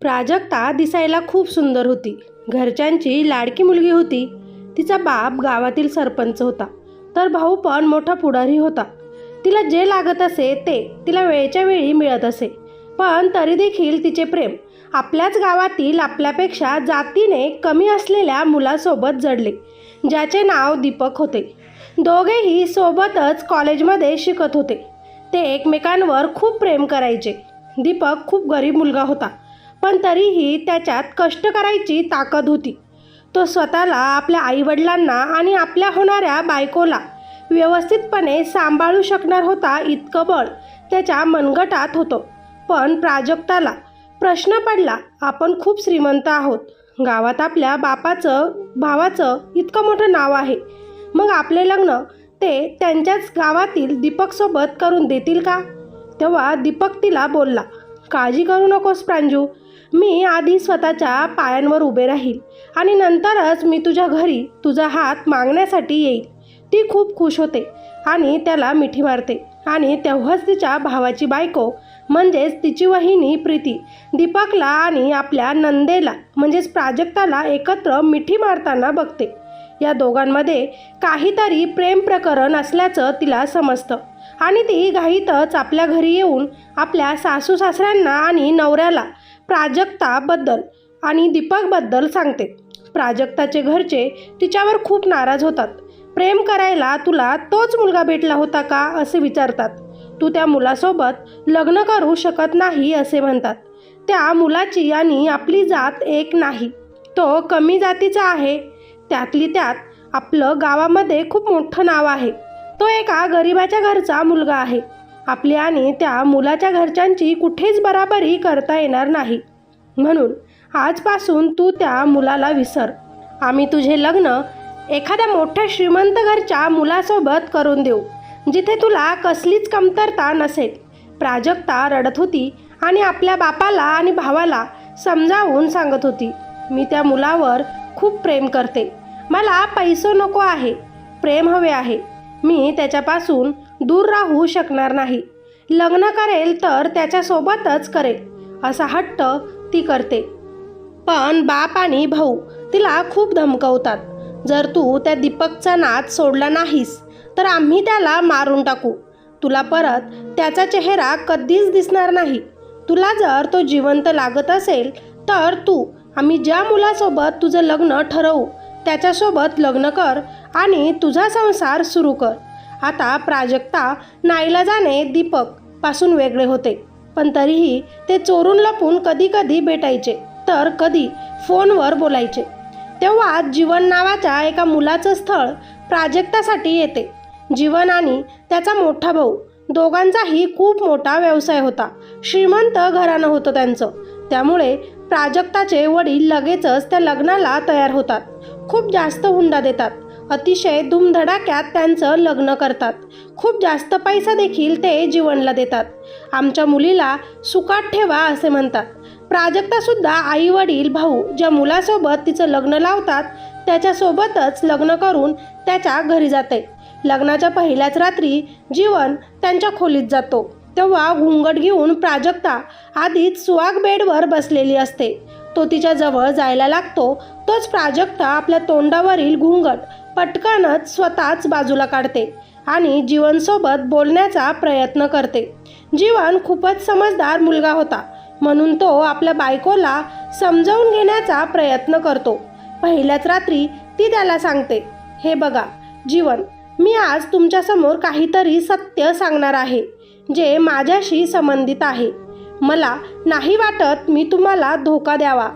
प्राजक्ता दिसायला खूप सुंदर होती. घरच्यांची लाडकी मुलगी होती. तिचा बाप गावातील सरपंच होता. तर भाऊ पण मोठा पुढारी होता. तिला जे लागत असे ते तिला वेळच्या वेळी मिळत असे. पण तरी देखील तिचे प्रेम आपल्याच गावातील आपल्यापेक्षा जातीने कमी असलेल्या मुलासोबत जडले ज्याचे नाव दीपक होते. दोघेही सोबतच कॉलेजमध्ये शिकत होते. ते एकमेकांवर खूप प्रेम करायचे. दीपक खूप गरीब मुलगा होता. पण तरीही त्याच्यात कष्ट करायची ताकद होती. तो स्वतःला आपल्या आईवडिलांना आणि आपल्या होणाऱ्या बायकोला व्यवस्थितपणे सांभाळू शकणार होता इतकं बळ त्याच्या मनगटात होतं. पण प्राजक्ताला प्रश्न पडला आपण खूप श्रीमंत आहोत. गावात आपल्या बापाचं भावाचं इतकं मोठं नाव आहे. मग आपले लग्न ते त्यांच्याच गावातील दीपकसोबत करून देतील का? तेव्हा दीपक तिला बोलला काळजी करू नकोस प्रांजू. मी आधी स्वतःच्या पायांवर उभे राहील आणि नंतरच मी तुझ्या घरी तुझा हात मागण्यासाठी येईल. ती खूप खुश होते आणि त्याला मिठी मारते आणि तेव्हाच तिच्या भावाची बायको म्हणजेच तिची वहिनी प्रीती दीपकला आणि आपल्या नंदेला म्हणजेच प्राजक्ताला एकत्र मिठी मारताना बघते. या दोघांमध्ये काहीतरी प्रेम प्रकरण असल्याचं तिला समजतं आणि ती घाईतच आपल्या घरी येऊन आपल्या सासू सासऱ्यांना आणि नवऱ्याला प्राजक्ताबद्दल आणि दीपकबद्दल सांगते. प्राजक्ताचे घरचे तिच्यावर खूप नाराज होतात. प्रेम करायला तुला तोच मुलगा भेटला होता का असे विचारतात. तू त्या मुलासोबत लग्न करू शकत नाही असे म्हणतात. त्या मुलाची आणि आपली जात एक नाही. तो कमी जातीचा आहे. त्यातली त्यात आपलं गावामध्ये खूप मोठं नाव आहे. तो एका गरिबाच्या घरचा मुलगा आहे. आपली आणि त्या मुलाच्या घरच्यांची कुठेच बराबरी करता येणार नाही. म्हणून आजपासून तू त्या मुलाला विसर. आम्ही तुझे लग्न एखाद्या मोठ्या श्रीमंत घरच्या मुलासोबत करून देऊ जिथे तुला कसलीच कमतरता नसेल. प्राजक्ता रडत होती आणि आपल्या बापाला आणि भावाला समजावून सांगत होती मी त्या मुलावर खूप प्रेम करते. मला पैसो नको आहे. प्रेम हवे आहे. मी त्याच्यापासून दूर राहू शकणार नाही. लग्न करेल तर त्याच्यासोबतच करेल असा हट्ट ती करते. पण बाप आणि भाऊ तिला खूप धमकवतात. जर तू त्या दीपकचा नाद सोडला नाहीस तर आम्ही त्याला मारून टाकू. तुला परत त्याचा चेहरा कधीच दिसणार नाही. तुला जर तो जिवंत लागत असेल तर तू आम्ही ज्या मुलासोबत तुझं लग्न ठरवू त्याच्यासोबत लग्न कर आणि तुझा संसार सुरू कर. आता प्राजक्ता नाईलाजाने दीपकपासून वेगळे होते. पण तरीही ते चोरून लपून कधी कधी भेटायचे तर कधी फोनवर बोलायचे. तेव्हा जीवन नावाच्या एका मुलाचं स्थळ प्राजक्तासाठी येते. जीवन आणि त्याचा मोठा भाऊ दोघांचाही खूप मोठा व्यवसाय होता. श्रीमंत घराणं होतं त्यांचं. त्यामुळे प्राजक्ताचे वडील लगेचच त्या लग्नाला तयार होतात. खूप जास्त हुंडा देतात. अतिशय धुमधडाक्यात त्यांचं लग्न करतात. खूप जास्त पैसा देखील ते जीवनला देतात. आमच्या मुलीला सुखात ठेवा असे म्हणतात. प्राजक्तासुद्धा आई वडील भाऊ ज्या मुलासोबत तिचं लग्न लावतात त्याच्यासोबतच लग्न करून त्याच्या घरी जाते. लग्नाच्या पहिल्याच रात्री जीवन त्यांच्या खोलीत जातो. तेव्हा घुंगट घेऊन प्राजक्ता आधीच सुवाग बेडवर बसलेली असते. तो तिच्या जवळ जायला लागतो. तोच प्राजक्ता आपल्या तोंडावरील घुंगट पटकनच स्वतःच बाजूला काढते आणि जीवनसोबत बोलण्याचा प्रयत्न करते. जीवन खूपच समजदार मुलगा होता म्हणून तो आपल्या बायकोला समजावून घेण्याचा प्रयत्न करतो. पहिल्याच रात्री ती त्याला सांगते हे बघा जीवन मी आज तुमच्यासमोर काहीतरी सत्य सांगणार आहे जे माझ्याशी संबंधित आहे. मला नाही वाटत मी तुम्हाला धोका द्यावा.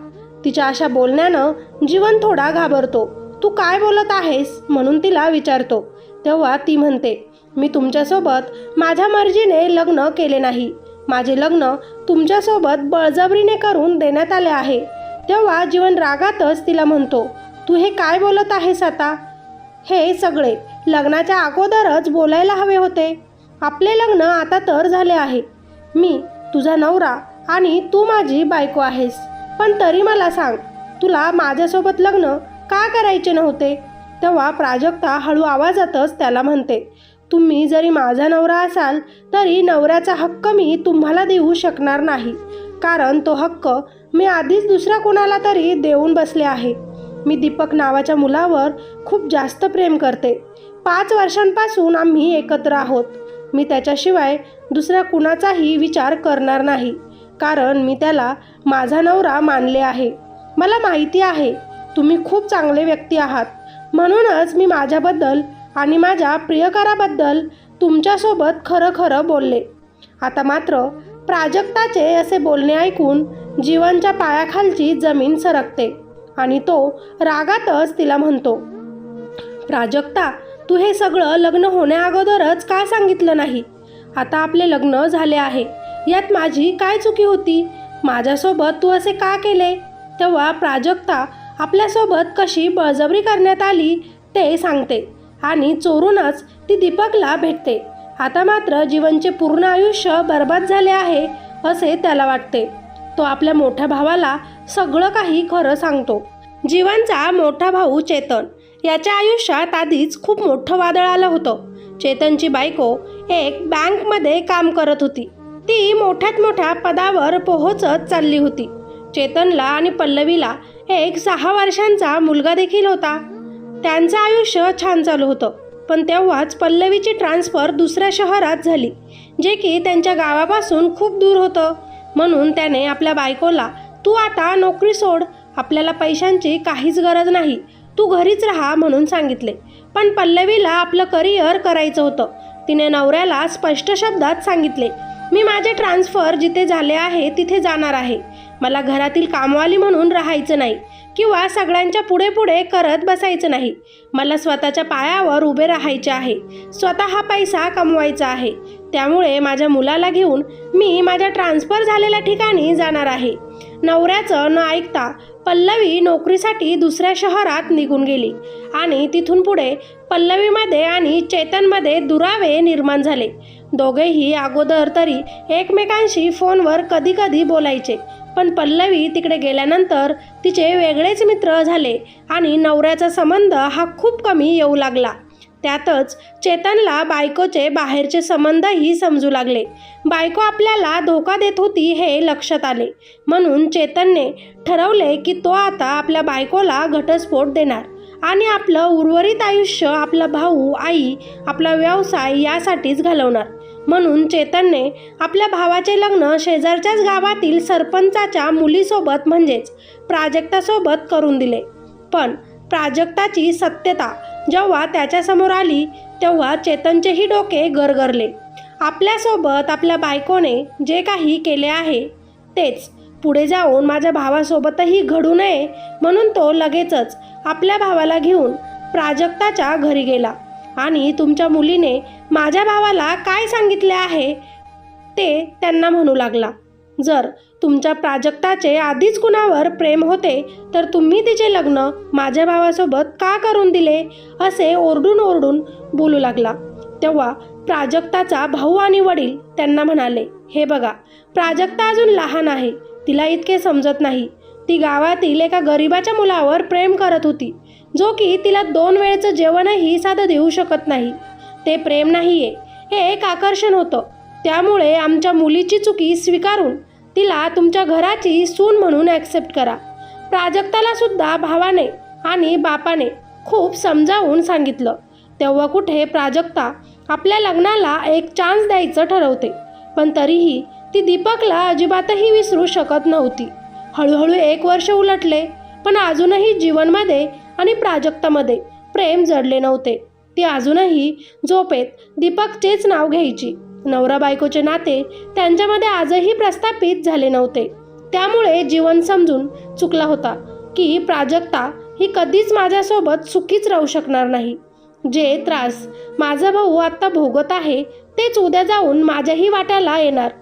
तिच्या अशा बोलण्यानं जीवन थोडा घाबरतो. तू काय बोलत आहेस? म्हणून तिला विचारतो. तेव्हा ती म्हणते मी तुमच्यासोबत माझ्या मर्जीने लग्न केले नाही. माझे लग्न तुमच्यासोबत बळजबरीने करून देण्यात आले आहे. तेव्हा जीवन रागातच तिला म्हणतो तू हे काय बोलत आहेस आता? हे सगळे लग्नाच्या अगोदरच बोलायला हवे होते. आपले लग्न आता तर झाले आहे. मी तुझा नवरा आणि तू माझी बायको आहेस. पण तरी मला सांग तुला माझ्यासोबत लग्न का करायचे नव्हते? तेव्हा प्राजक्ता हळू आवाजातच त्याला म्हणते तुम्ही जरी माझा नवरा असाल तरी नवऱ्याचा हक्क मी तुम्हाला देऊ शकणार नाही. कारण तो हक्क मी आधीच दुसऱ्या कोणाला तरी देऊन बसले आहे. मी दीपक नावाच्या मुलावर खूप जास्त प्रेम करते. पाच वर्षांपासून आम्ही एकत्र आहोत. मी त्याच्याशिवाय दुसऱ्या कुणाचाही विचार करणार नाही. कारण मी त्याला माझा नवरा मानले आहे. मला माहिती आहे तुम्ही खूप चांगले व्यक्ती आहात. म्हणूनच मी माझ्याबद्दल आणि माझ्या प्रियकराबद्दल तुमच्यासोबत खरं खरं बोलले. आता मात्र प्राजक्ताचे असे बोलणे ऐकून जीवनच्या पायाखालची जमीन सरकते आणि तो रागातच तिला म्हणतो प्राजक्ता तू हे सगळं लग्न होण्याअगोदरच का सांगितलं नाही? आता आपले लग्न झाले आहे. यात माझी काय चुकी होती? माझ्यासोबत तू असे का केले? तेव्हा प्राजक्ता आपल्यासोबत कशी बळजबरी करण्यात आली ते सांगते. आणि चोरूनच ती दीपकला भेटते. आता मात्र जीवनचे पूर्ण आयुष्य बर्बाद झाले आहे असे त्याला वाटते. तो आपल्या मोठ्या भावाला सगळं काही खरं सांगतो. जीवनचा मोठा भाऊ चेतन. याच्या आयुष्यात आधीच खूप मोठं वादळ आलं होतं. चेतनची बायको एक बँकमध्ये काम करत होती. ती मोठ्यात मोठ्या पदावर पोहोचत चालली होती. चेतनला आणि पल्लवीला एक सहा वर्षांचा मुलगा देखील होता. त्यांचं आयुष्य छान चालू होतं. पण तेव्हाच पल्लवीची ट्रान्सफर दुसऱ्या शहरात झाली जे की त्यांच्या गावापासून खूप दूर होतं. म्हणून त्याने आपल्या बायकोला तू आता नोकरी सोड आपल्याला पैशांची काहीच गरज नाही तू घरीच राहा म्हणून सांगितले. पण पल्लवीला आपलं करिअर करायचं होतं. तिने नवऱ्याला स्पष्ट शब्दात सांगितले मी माझे ट्रान्सफर जिथे झाले आहे तिथे जाणार आहे. मला घरातील कामवाली म्हणून राहायचं नाही किंवा सगळ्यांच्या पुढे पुढे करत बसायचं नाही. मला स्वतःच्या पायावर उभे राहायचे आहे. स्वतः हा पैसा कमवायचा आहे. त्यामुळे माझ्या मुलाला घेऊन मी माझ्या ट्रान्सफर झालेल्या ठिकाणी जाणार आहे. नवऱ्याचं न ऐकता पल्लवी नोकरीसाठी दुसऱ्या शहरात निघून गेली आणि तिथून पुढे पल्लवीमध्ये आणि चेतनमध्ये दुरावे निर्माण झाले. दोघेही अगोदर तरी एकमेकांशी फोनवर कधी कधी बोलायचे. पण पल्लवी तिकडे गेल्यानंतर तिचे वेगळेच मित्र झाले आणि नवऱ्याचा संबंध हा खूप कमी येऊ लागला. त्यातच चेतनला बायकोचे बाहेरचे संबंधही समजू लागले. बायको आपल्याला धोका देत होती हे लक्षात आले. म्हणून चेतनने ठरवले की तो आता आपल्या बायकोला घटस्फोट देणार आणि आपलं उर्वरित आयुष्य आपला भाऊ आई आपला व्यवसाय यासाठीच घालवणार. म्हणून चेतनने आपल्या भावाचे लग्न शेजारच्याच गावातील सरपंचाच्या मुलीसोबत म्हणजेच प्राजक्तासोबत करून दिले. पण प्राजक्ताची सत्यता जेव्हा त्याच्यासमोर आली तेव्हा चेतनचेही डोके गरगरले. आपल्यासोबत आपल्या बायकोने जे काही केले आहे तेच. पुढे जाऊन माझ्या भावासोबतही घडू नये म्हणून तो लगेचच आपल्या भावाला घेऊन प्राजक्ताच्या घरी गेला. आणि तुमच्या मुलीने माझ्या भावाला काय सांगितले आहे? ते त्यांना म्हणू लागला. जर तुमच्या प्राजक्ताचे आधीच कुणावर प्रेम होते तर तुम्ही तिचे लग्न माझ्या भावासोबत का करून दिले? असे ओरडून ओरडून बोलू लागला. तेव्हा प्राजक्ताचा भाऊ आणि वडील त्यांना म्हणाले हे बघा प्राजक्ता अजून लहान आहे तिला इतके समजत नाही. ती गावातील एका गरिबाच्या मुलावर प्रेम करत होती. जो की तिला दोन वेळचं जेवणही साधं देऊ शकत नाही. ते प्रेम नाहीये. हे एक आकर्षण होतं. त्यामुळे आमच्या मुलीची चुकी स्वीकारून तिला तुमच्या घराची सून म्हणून ॲक्सेप्ट करा. प्राजक्ताला सुद्धा भावाने आणि बापाने खूप समजावून सांगितलं. तेव्हा कुठे प्राजक्ता आपल्या लग्नाला एक चान्स द्यायचं ठरवते. पण तरीही ती दीपकला अजिबातही विसरू शकत नव्हती. हळूहळू एक वर्ष उलटले पण अजूनही जीवनमध्ये आणि प्राजक्तामध्ये प्रेम जडले नव्हते. ती अजूनही झोपेत दीपकचेच नाव घ्यायची. नवरा बायकोचे नाते त्यांच्यामध्ये आजही प्रस्थापित झाले नव्हते. त्यामुळे जीवन समजून चुकला होता की प्राजक्ता ही कधीच माझ्यासोबत सुखीच राहू शकणार नाही. जे त्रास माझा भाऊ आत्ता भोगत आहे तेच उद्या जाऊन माझ्याही वाट्याला येणार.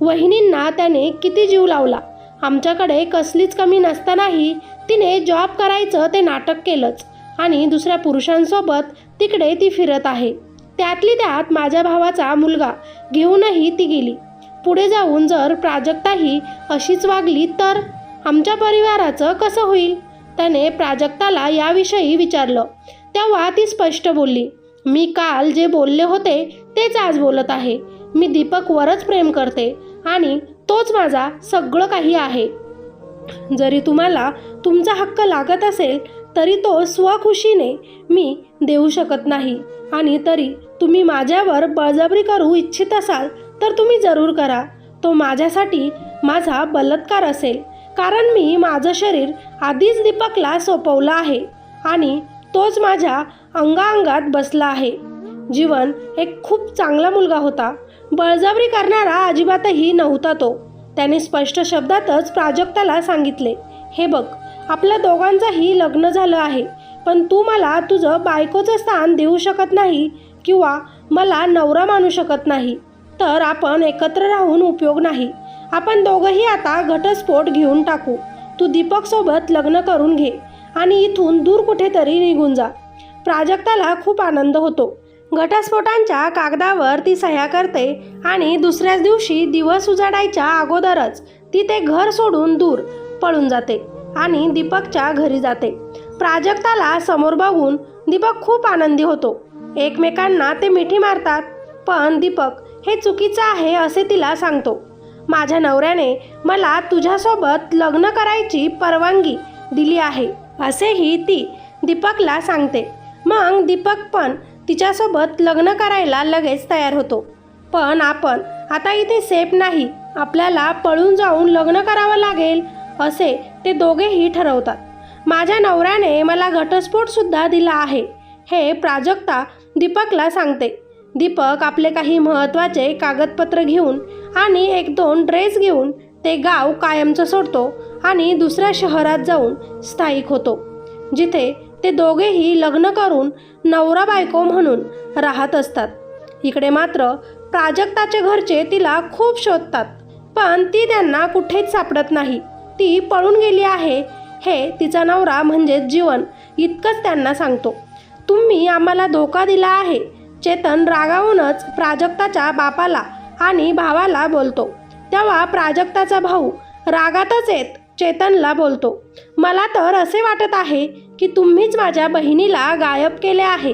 वहिनींना त्याने किती जीव लावला? आमच्याकडे कसलीच कमी नसतानाही तिने जॉब करायचं ते नाटक केलंच. आणि दुसऱ्या पुरुषांसोबत तिकडे ती फिरत आहे. त्यातली त्यात माझ्या भावाचा मुलगा. घेऊनही ती गेली. पुढे जाऊन जर प्राजक्ताही अशीच वागली तर? आमच्या परिवाराचं कसं होईल? त्याने प्राजक्ताला याविषयी विचारलं. तेव्हा ती स्पष्ट बोलली मी काल जे बोलले होते तेच आज बोलत आहे. मी दीपकवरच प्रेम करते आणि तोच माझा सगळं काही आहे. जरी तुम्हाला तुमचा हक्क लागत असेल तरी तो स्वखुशीने मी देऊ शकत नाही. आणि तरी तुम्ही माझ्यावर बळजबरी करू इच्छित असाल तर तुम्ही जरूर करा. तो माझ्यासाठी माझा बलात्कार असेल कारण मी माझं शरीर आधीच दीपकला सोपवलं आहे आणि तोच माझ्या अंगाअंगात बसला आहे. जीवन एक खूप चांगला मुलगा होता. बळजबरी करणारा अजिबातही नव्हता तो. त्याने स्पष्ट शब्दातच प्राजक्ताला सांगितले हे बघ आपल्या दोघांचंही लग्न झालं आहे पण तू मला तुझं बायकोचं स्थान देऊ शकत नाही किंवा मला नवरा मानू शकत नाही. तर आपण एकत्र राहून उपयोग नाही. आपण दोघंही आता घटस्फोट घेऊन टाकू. तू दीपकसोबत लग्न करून घे आणि इथून दूर कुठेतरी निघून जा. प्राजक्ताला खूप आनंद होतो. घटस्फोटांच्या कागदावर ती सह्या करते आणि दुसऱ्याच दिवशी दिवस उजाडायच्या अगोदरच ती ते घर सोडून दूर पळून जाते आणि दीपकच्या घरी जाते. प्राजक्ताला समोर बघून दीपक खूप आनंदी होतो. एकमेकांना ते मिठी मारतात पण दीपक हे चुकीचं आहे असे तिला सांगतो. माझ्या नवऱ्याने मला तुझ्यासोबत लग्न करायची परवानगी दिली आहे असेही ती दीपकला सांगते. मग दीपक पण तिच्यासोबत लग्न करायला लगेच तयार होतो. पण आपण आता इथे सेफ नाही. आपल्याला पळून जाऊन लग्न करावं लागेल असे ते दोघेही ठरवतात. माझ्या नवऱ्याने मला घटस्फोटसुद्धा दिला आहे. हे प्राजक्ता दीपकला सांगते. दीपक आपले काही महत्त्वाचे कागदपत्र घेऊन आणि एक दोन ड्रेस घेऊन ते गाव कायमचं सोडतो आणि दुसऱ्या शहरात जाऊन स्थायिक होतो. जिथे ते दोघेही लग्न करून नवरा बायको म्हणून राहत असतात. इकडे मात्र प्राजक्ताचे घरचे तिला खूप शोधतात पण ती त्यांना कुठेच सापडत नाही. ती पळून गेली आहे हे तिचा नवरा म्हणजेच जीवन इतकंच त्यांना सांगतो. तुम्ही आम्हाला धोका दिला आहे चेतन रागावूनच प्राजक्ताच्या बापाला आणि भावाला बोलतो. तेव्हा प्राजक्ताचा भाऊ रागातच येत चेतनला बोलतो मला तर असे वाटत आहे की तुम्हीच माझ्या बहिणीला गायब केले आहे.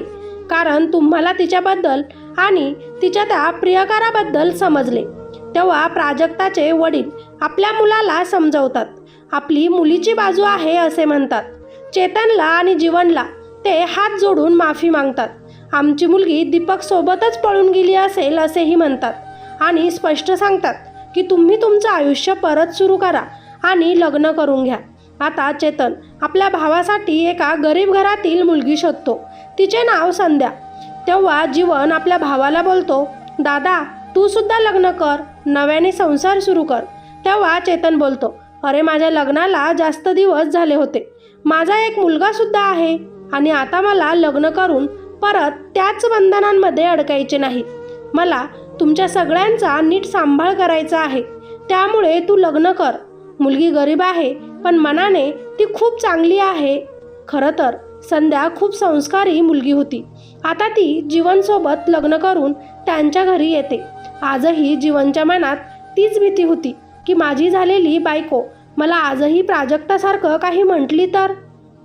कारण तुम्हाला तिच्याबद्दल आणि तिच्या त्या प्रियकाराबद्दल समजले. तेव्हा प्राजक्ताचे वडील आपल्या मुलाला समजवतात. आपली मुलीची बाजू आहे असे म्हणतात. चेतनला आणि जीवनला ते हात जोडून माफी मागतात. आमची मुलगी दीपक सोबतच पळून गेली असेल असेही म्हणतात आणि स्पष्ट सांगतात की तुम्ही तुमचं आयुष्य परत सुरू करा आणि लग्न करून घ्या. आता चेतन आपल्या भावासाठी एका गरीब घरातील मुलगी शोधतो. तिचे नाव संध्या. तेव्हा जीवन आपल्या भावाला बोलतो दादा तू सुद्धा लग्न कर नव्याने संसार सुरू कर. तेव्हा चेतन बोलतो अरे माझ्या लग्नाला जास्त दिवस झाले होते. माझा एक मुलगा सुद्धा आहे आणि आता मला लग्न करून परत त्याच बंधनांमध्ये अडकायचे नाही. मला तुमच्या सगळ्यांचा नीट सांभाळ करायचा आहे. त्यामुळे तू लग्न कर. मुलगी गरीब आहे पण मनाने ती खूप चांगली आहे. खरं तर संध्या खूप संस्कारी मुलगी होती. आता ती जीवनसोबत लग्न करून त्यांच्या घरी येते. आजही जीवनच्या मनात तीच भीती होती की माझी झालेली बायको मला आजही प्राजक्तासारखं काही म्हटली तर?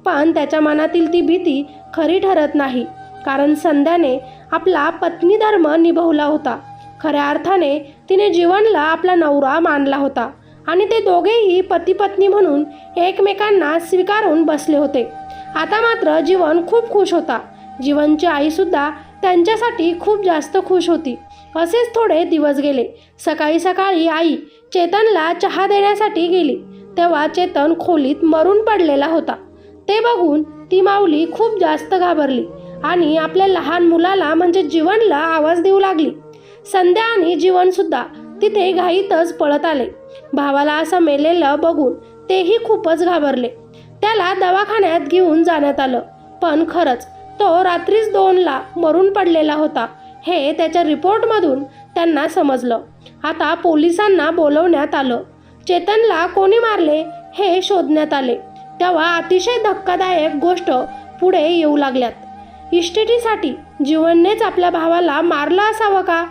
पण त्याच्या मनातील ती भीती खरी ठरत नाही. कारण संध्याने आपला पत्नी धर्म निभवला होता. खऱ्या अर्थाने तिने जीवनला आपला नवरा मानला होता. आणि ते दोघेही पती पत्नी म्हणून एकमेकांना स्वीकारून बसले होते. आता मात्र जीवन खूप खुश होता. जीवनची आईसुद्धा त्यांच्यासाठी खूप जास्त खुश होती. असेच थोडे दिवस गेले. सकाळी सकाळी आई चेतनला चहा देण्यासाठी गेली. तेव्हा चेतन खोलीत मरून पडलेला होता. ते बघून ती माऊली खूप जास्त घाबरली आणि आपल्या लहान मुलाला म्हणजे जीवनला आवाज देऊ लागली. संध्या आणि जीवनसुद्धा तिथे घाईतच पळत आले. भावाला असं मेलेलं बघून तेही खूपच घाबरले. त्याला दवाखान्यात घेऊन जाण्यात आलं. पण खरंच तो रात्रीच दोनला मरून पडलेला होता हे त्याच्या रिपोर्टमधून त्यांना समजलं. आता पोलिसांना बोलवण्यात आलं. चेतनला कोणी मारले हे शोधण्यात आले. तेव्हा अतिशय धक्कादायक गोष्ट पुढे येऊ लागल्यात. इस्टेटीसाठी जीवननेच आपल्या भावाला मारलं असावं का?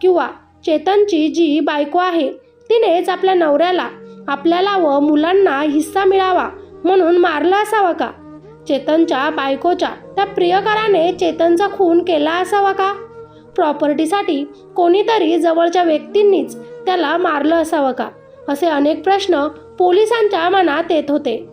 किंवा चेतनची जी बायको आहे तिनेच आपल्या नवऱ्याला आपल्याला व मुलांना हिस्सा मिळावा म्हणून मारलं असावं का? चेतनच्या बायकोच्या त्या प्रियकराने चेतनचा खून केला असावा का? प्रॉपर्टीसाठी कोणीतरी जवळच्या व्यक्तींनीच त्याला मारलं असावं का? असे अनेक प्रश्न पोलिसांच्या मनात येत होते.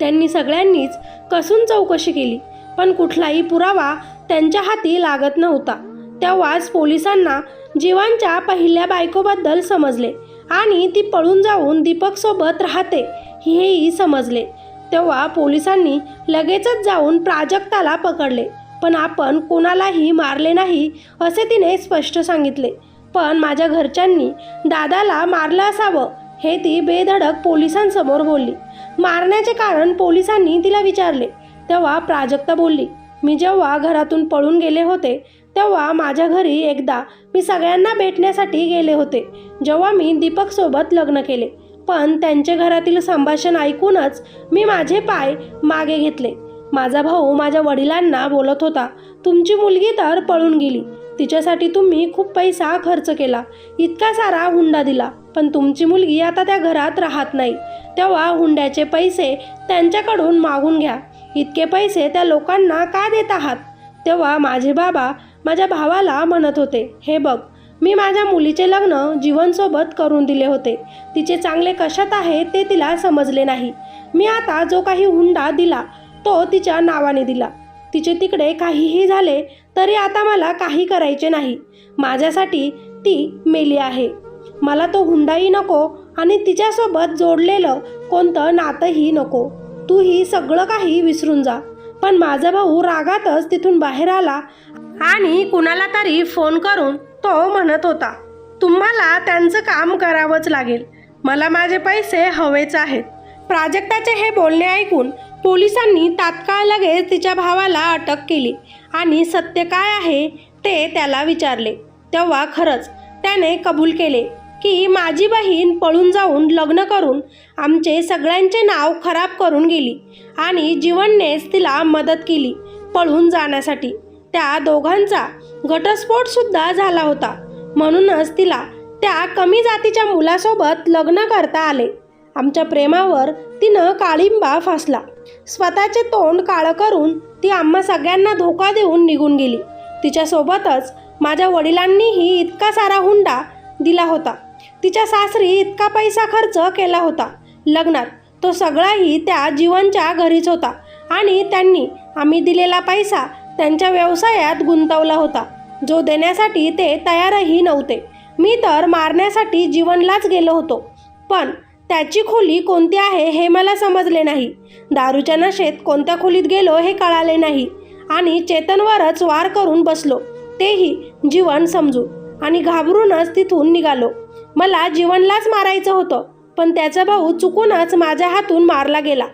त्यांनी सगळ्यांनीच कसून चौकशी केली पण कुठलाही पुरावा त्यांच्या हाती लागत नव्हता. तेव्हाच पोलिसांना जीवांच्या पहिल्या बायकोबद्दल समजले आणि ती पळून जाऊन दीपकसोबत राहते हेही समजले. तेव्हा पोलिसांनी लगेचच जाऊन प्राजक्ताला पकडले पण आपण कोणालाही मारले नाही असे तिने स्पष्ट सांगितले. पण माझ्या घरच्यांनी दादाला मारलं असावं हे ती बेधडक पोलिसांसमोर बोलली. मारण्याचे कारण पोलिसांनी तिला विचारले. तेव्हा प्राजक्ता बोलली मी जेव्हा घरातून पळून गेले होते तेव्हा माझ्या घरी एकदा मी सगळ्यांना भेटण्यासाठी गेले होते जेव्हा मी दीपकसोबत लग्न केले. पण त्यांचे घरातील संभाषण ऐकूनच मी माझे पाय मागे घेतले. माझा भाऊ माझ्या वडिलांना बोलत होता तुमची मुलगी तर पळून गेली. तिच्यासाठी तुम्ही खूप पैसा खर्च केला. इतका सारा हुंडा दिला. पण तुमची मुलगी आता त्या घरात राहत नाही. तेव्हा हुंड्याचे पैसे त्यांच्याकडून मागून घ्या. इतके पैसे त्या लोकांना का देत आहात? तेव्हा माझे बाबा माझ्या भावाला म्हणत होते हे बघ मी माझ्या मुलीचे लग्न जीवनसोबत करून दिले होते. तिचे चांगले कशात आहे ते तिला समजले नाही. मी आता जो काही हुंडा दिला तो तिच्या नावाने दिला. तिचे तिकडे काहीही झाले तरी आता मला काही करायचे नाही. माझ्यासाठी ती मेली आहे. मला तो हुंडाही नको आणि तिच्यासोबत जोडलेलं कोणतं नातंही नको. तू ही सगळं काही विसरून जा. पण माझा भाऊ रागातच तिथून बाहेर आला आणि कुणाला तरी फोन करून तो म्हणत होता तुम्हाला त्यांचं काम करावंच लागेल. मला माझे पैसे हवेच आहेत. प्राजक्ताचे हे बोलणे ऐकून पोलिसांनी तात्काळ लगेच तिच्या भावाला अटक केली आणि सत्य काय आहे ते त्याला विचारले. तेव्हा खरंच त्याने कबूल केले की माझी बहीण पळून जाऊन लग्न करून आमचे सगळ्यांचे नाव खराब करून गेली आणि जीवननेच तिला मदत केली पळून जाण्यासाठी. त्या दोघांचा घटस्फोटसुद्धा झाला होता. म्हणूनच तिला त्या कमी जातीच्या मुलासोबत लग्न करता आले. आमच्या प्रेमावर तिनं काळिंबा फासला. स्वतःचे तोंड काळं करून ती आम्हा सगळ्यांना धोका देऊन निघून गेली. तिच्यासोबतच माझ्या वडिलांनीही इतका सारा हुंडा दिला होता. तिच्या सासरी इतका पैसा खर्च केला होता. लग्नात तो सगळाही त्या जीवनच्या घरीच होता आणि त्यांनी आम्ही दिलेला पैसा त्यांच्या व्यवसायात गुंतवला होता. जो देण्यासाठी ते तयारही नव्हते. मी तर मारण्यासाठी जीवनलाच गेलो होतो. पण त्याची खोली कोणती आहे हे मला समजले नाही. दारूच्या नशेत कोणत्या खोलीत गेलो हे कळाले नाही. आणि चेतनवरच वार करून बसलो. तेही जीवन समजू आणि घाबरूनच तिथून निघालो. मला जीवनलाच मारायचं होतं. पण त्याचा भाऊ चुकूनच माझ्या हातून मारला गेला.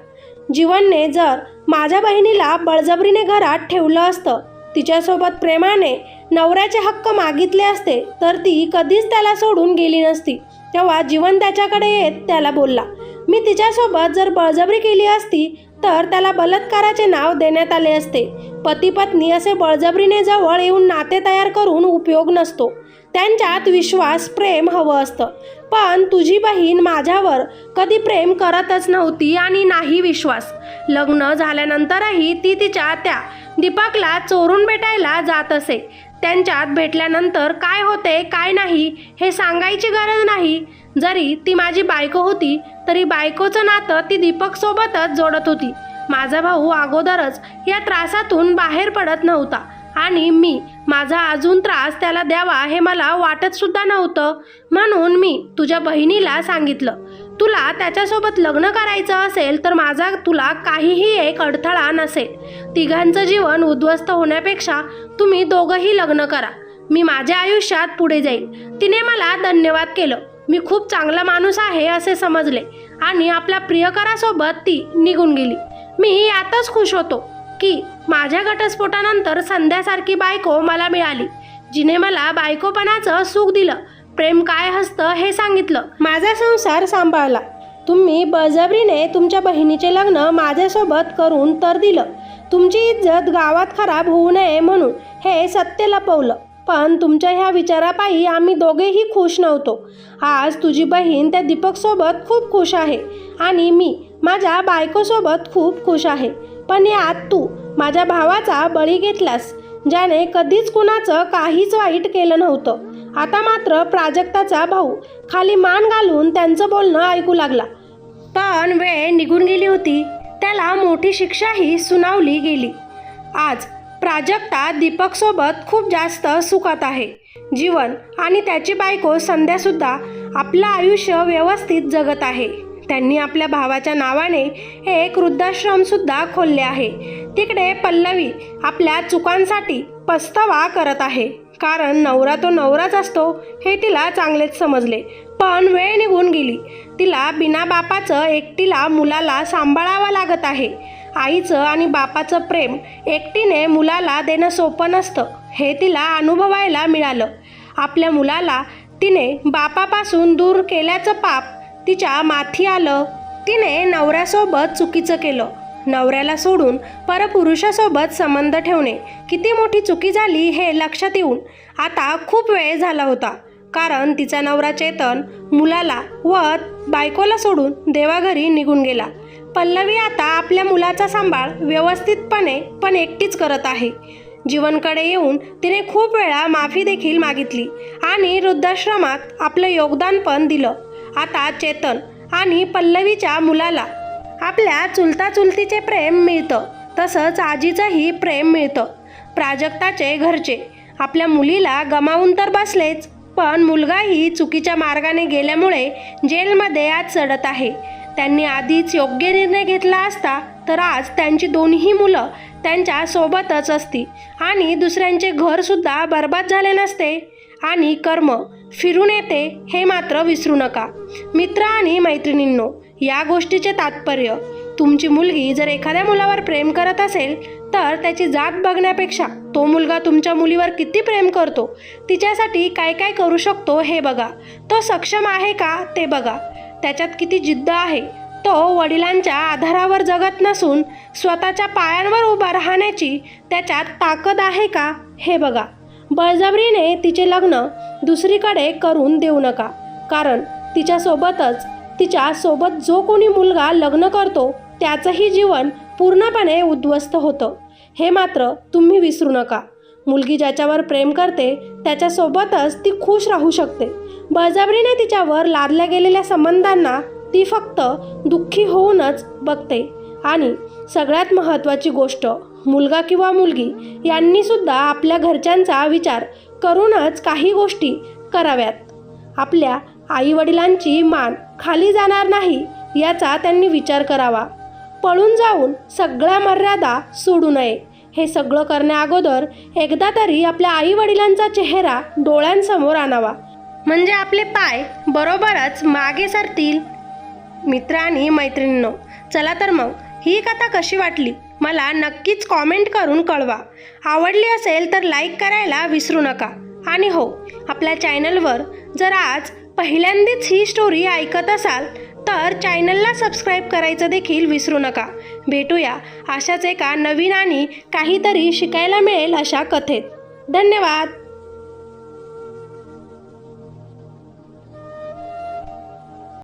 जीवनने जर माझ्या बहिणीला बळजबरीने घरात ठेवलं असतं तिच्यासोबत प्रेमाने नवऱ्याचे हक्क मागितले असते तर ती कधीच त्याला सोडून गेली नसती. तेव्हा जीवन त्याच्याकडे येत त्याला बोलला मी तिच्यासोबत जर बळजबरी केली असती तर त्याला बलात्काराचे नाव देण्यात आले असते. पती पत्नी असे बळजबरीने जवळ येऊन नाते तयार करून उपयोग नसतो. त्यांच्यात विश्वास प्रेम हवं असतं. पण तुझी बहीण माझ्यावर कधी प्रेम करतच नव्हती आणि नाही विश्वास. लग्न झाल्यानंतरही ती तिच्या त्या दीपकला चोरून भेटायला जात असे. त्यांच्यात भेटल्यानंतर काय होते काय नाही हे सांगायची गरज नाही. जरी ती माझी बायको होती तरी बायकोचं नातं ती दीपकसोबतच जोडत होती. माझा भाऊ अगोदरच या त्रासातून बाहेर पडत नव्हता. आणि मी माझा अजून त्रास त्याला द्यावा हे मला वाटत सुद्धा नव्हतं. म्हणून मी तुझ्या बहिणीला सांगितलं तुला त्याच्यासोबत लग्न करायचं असेल तर माझा तुला काहीही एक अडथळा नसेल. तिघांचं जीवन उद्ध्वस्त होण्यापेक्षा तुम्ही दोघंही लग्न करा. मी माझ्या आयुष्यात पुढे जाईल तिने मला धन्यवाद केलं. मी खूप चांगला माणूस आहे असे समजले आणि आपल्या प्रियकरासोबत ती निघून गेली. मी यातच खुश होतो. की माझ्या घटस्फोटानंतर संध्यासारखी बायको मला मिळाली. जिने मला बायकोपणाचं सुख दिलं. प्रेम काय असतं हे सांगितलं. माझा संसार सांभाळला. तुम्ही बळजबरीने तुमच्या बहिणीचे लग्न माझ्यासोबत करून तर दिलं. तुमची इज्जत गावात खराब होऊ नये म्हणून हे सत्य लपवलं. पण तुमच्या ह्या विचारापायी आम्ही दोघेही खुश नव्हतो. आज तुझी बहीण त्या दीपकसोबत खूप खुश आहे आणि मी माझ्या बायकोसोबत खूप खुश आहे. पण यात तू. माझ्या भावाचा बळी घेतलास. ज्याने कधीच कुणाचं काहीच वाईट केलं नव्हतं. आता मात्र प्राजक्ताचा भाऊ. खाली मान घालून त्यांचं बोलणं ऐकू लागला. पण वेळ निघून गेली होती. त्याला मोठी शिक्षाही सुनावली गेली. आज प्राजक्ता दीपकसोबत खूप जास्त सुखात आहे. जीवन आणि त्याची बायको संध्यासुद्धा आपलं आयुष्य व्यवस्थित जगत आहे. त्यांनी आपल्या भावाच्या नावाने एक वृद्धाश्रमसुद्धा खोलले आहे. तिकडे पल्लवी आपल्या चुकांसाठी पस्तावा करत आहे. कारण नवरा तो नवराच असतो हे तिला चांगलेच समजले. पण वेळ निघून गेली. तिला बिना बापाचं एकटीला मुलाला सांभाळावं लागत आहे. आईचं आणि बापाचं प्रेम एकटीने मुलाला देणं सोपं नसतं. हे तिला अनुभवायला मिळालं. आपल्या मुलाला तिने बापापासून दूर केल्याचं पाप तिच्या माथी आलं. तिने नवऱ्यासोबत चुकीचं केलं. नवऱ्याला सोडून परपुरुषासोबत संबंध ठेवणे. किती मोठी चुकी झाली हे लक्षात येऊन आता खूप वेळ झाला होता. कारण तिचा नवरा चेतन मुलाला व बायकोला सोडून देवाघरी निघून गेला. पल्लवी आता आपल्या मुलाचा सांभाळ व्यवस्थितपणे पण एकटीच करत आहे. जीवनकडे येऊन तिने खूप वेळा माफी देखील मागितली आणि वृद्धाश्रमात आपलं योगदान पण दिलं. आता चेतन आणि पल्लवीच्या मुलाला. आपल्या चुलता चुलतीचे प्रेम मिळतं. तसंच आजीचंही प्रेम मिळतं. प्राजक्ताचे घरचे. आपल्या मुलीला गमावून तर बसलेच पण मुलगाही चुकीच्या मार्गाने गेल्यामुळे जेलमध्ये आज चढत आहे. त्यांनी आधीच योग्य निर्णय घेतला असता तर आज त्यांची दोन्ही मुलं त्यांच्या सोबतच असती. आणि दुसऱ्यांचे घरसुद्धा बर्बाद झाले नसते. आणि कर्म फिरून येते हे मात्र विसरू नका. मित्र आणि मैत्रिणींनो या गोष्टीचे तात्पर्य तुमची मुलगी जर एखाद्या मुलावर प्रेम करत असेल तर त्याची जात बघण्यापेक्षा तो मुलगा तुमच्या मुलीवर किती प्रेम करतो तिच्यासाठी काय काय करू शकतो हे बघा. तो सक्षम आहे का ते बघा. त्याच्यात किती जिद्द आहे. तो वडिलांच्या आधारावर जगत नसून स्वतःच्या पायांवर उभा राहण्याची त्याच्यात ताकद आहे का हे बघा. बळजबरीने तिचे लग्न दुसरीकडे करून देऊ नका. कारण तिच्यासोबतच तिच्यासोबत जो कोणी मुलगा लग्न करतो त्याचंही जीवन पूर्णपणे उद्ध्वस्त होतं. हे मात्र तुम्ही विसरू नका. मुलगी ज्याच्यावर प्रेम करते त्याच्यासोबतच ती खुश राहू शकते. बळजबरीने तिच्यावर लादल्या गेलेल्या संबंधांना ती फक्त दुःखी होऊनच बघते. आणि सगळ्यात महत्त्वाची गोष्ट मुलगा किंवा मुलगी यांनी सुद्धा आपल्या घरच्यांचा विचार करूनच काही गोष्टी कराव्यात. आपल्या आईवडिलांची मान खाली जाणार नाही याचा त्यांनी विचार करावा. पळून जाऊन सगळ्या मर्यादा सोडू नये. हे सगळं करण्याअगोदर एकदा तरी आपल्या आईवडिलांचा चेहरा डोळ्यांसमोर आणावा. म्हणजे आपले पाय बरोबरच मागे सरतील. मित्र आणि मैत्रिणींनो चला तर मग ही कथा कशी वाटली? मला नक्कीच कॉमेंट करून कळवा. आवडली असेल तर लाईक करायला विसरू नका. आणि हो आपल्या चॅनलवर जर आज पहिल्यांदाच ही स्टोरी ऐकत असाल तर चॅनलला सबस्क्राईब करायचं देखील विसरू नका. भेटूया अशाच एका नवीन आणि काहीतरी शिकायला मिळेल अशा कथेत. धन्यवाद!